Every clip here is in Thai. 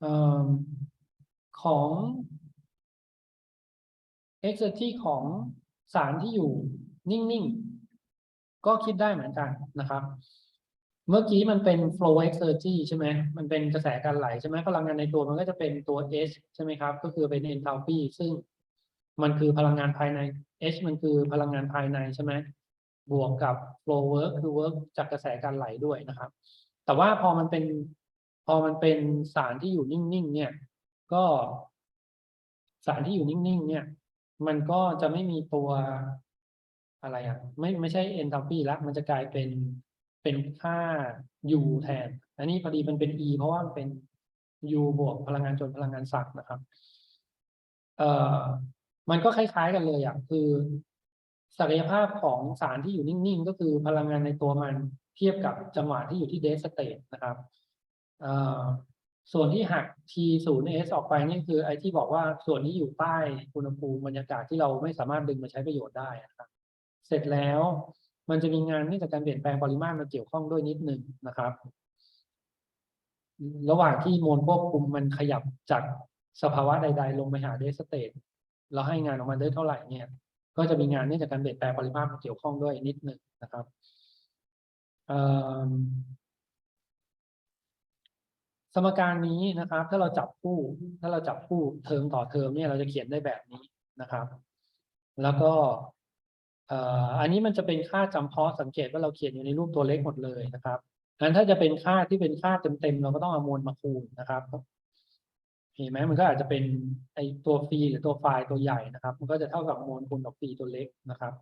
เอ่อของ exergy ของสารที่อยู่นิ่ง ๆ ก็คิดได้เหมือนกันนะครับ เมื่อกี้มันเป็น flow exergy ใช่ไหมมันเป็นกระแสการไหลใช่ไหมพลังงานในตัวมันก็จะเป็นตัว H ใช่ไหมครับ ก็คือเป็น enthalpy ซึ่งมันคือพลังงานภายใน H มันคือพลังงานภายในใช่ไหมบวกกับ flow work คือ work จากกระแสการไหลด้วยนะครับ แต่ว่าพอมันเป็น อมันเป็นสารที่อยู่นิ่งๆ เนี่ย ก็สารที่อยู่นิ่งๆ เนี่ย มันก็จะไม่มีตัวอะไรอะ ไม่ไม่ใช่ enthalpy ละมันจะกลายเป็นเป็นค่า U แทน อันนี้พอดีมันเป็น E เพราะว่ามันเป็น U บวกพลังงานจนพลังงานสักนะครับ เอ่อ มันก็คล้าย ๆ กันเลยอะ คือศักยภาพของสารที่อยู่นิ่งๆ ก็คือพลังงานในตัวมันเทียบกับจังหวะที่อยู่ที่ dead state นะครับ ส่วนที่หัก T 0 S ออกไปนี่คือไอ้ที่บอกว่าส่วนนี้อยู่ใต้อุณหภูมิบรรยากาศที่เราไม่สามารถดึงมาใช้ประโยชน์ได้นะครับ เสร็จแล้วมันจะมีงานเนื่องจากการเปลี่ยนแปลงปริมาตรมาเกี่ยวข้องด้วยนิดหนึ่งนะครับ ระหว่างที่โมลควบคุมมันขยับจากสภาวะใด ๆ ลงไปหาเดสเตทแล้วให้งานออกมาได้เท่าไหร่เนี่ย ก็จะมีงานเนื่องจากการเปลี่ยนแปลงปริมาตรมาเกี่ยวข้องด้วยนิดหนึ่งนะครับ สมการนี้นะครับ ถ้าเราจับคู่ ถ้าเราจับคู่เทอมต่อเทอมเนี่ยเราจะเขียนได้แบบนี้นะครับ แล้วก็เอ่ออันนี้มันจะเป็นค่าจำเพาะสังเกตว่าเราเขียนอยู่ในรูปตัวเล็กหมดเลยนะครับงั้นถ้าจะเป็นค่าที่เป็นค่าเต็มๆเราก็ต้องเอามวลมาคูณนะครับเห็นไหมมันก็อาจจะเป็นไอตัวฟรีหรือตัวไฟล์ตัวใหญ่นะครับ มันก็จะเท่ากับมวลคูณกับฟรีตัวเล็กนะครับ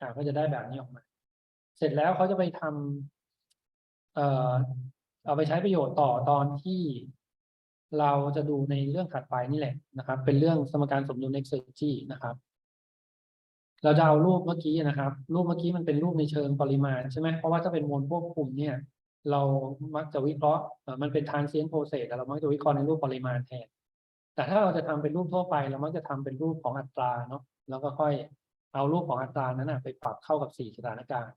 อ่าก็จะได้แบบนี้ออกมา เสร็จแล้วเขาจะไปทำเอ่อ เอาไปใช้ประโยชน์ต่อตอนที่เราจะดูในเรื่องถัดไปนี่แหละนะครับ เป็นเรื่องสมการสมดุล exergy นะครับ เราจะเอารูปเมื่อกี้นะครับ รูปเมื่อกี้มันเป็นรูปในเชิงปริมาณใช่ไหมเพราะว่าถ้าเป็นมวลควบคุมเนี่ย เรามักจะวิเคราะห์มันเป็น transient process แต่เรามักจะวิเคราะห์ในรูปปริมาณแทนแต่ถ้าเราจะทำเป็นรูปทั่วไป เรามักจะทำเป็นรูปของอัตราเนาะแล้วก็ค่อยเอารูปของอัตรานั้นนะไปปรับเข้ากับสี่สถานการณ์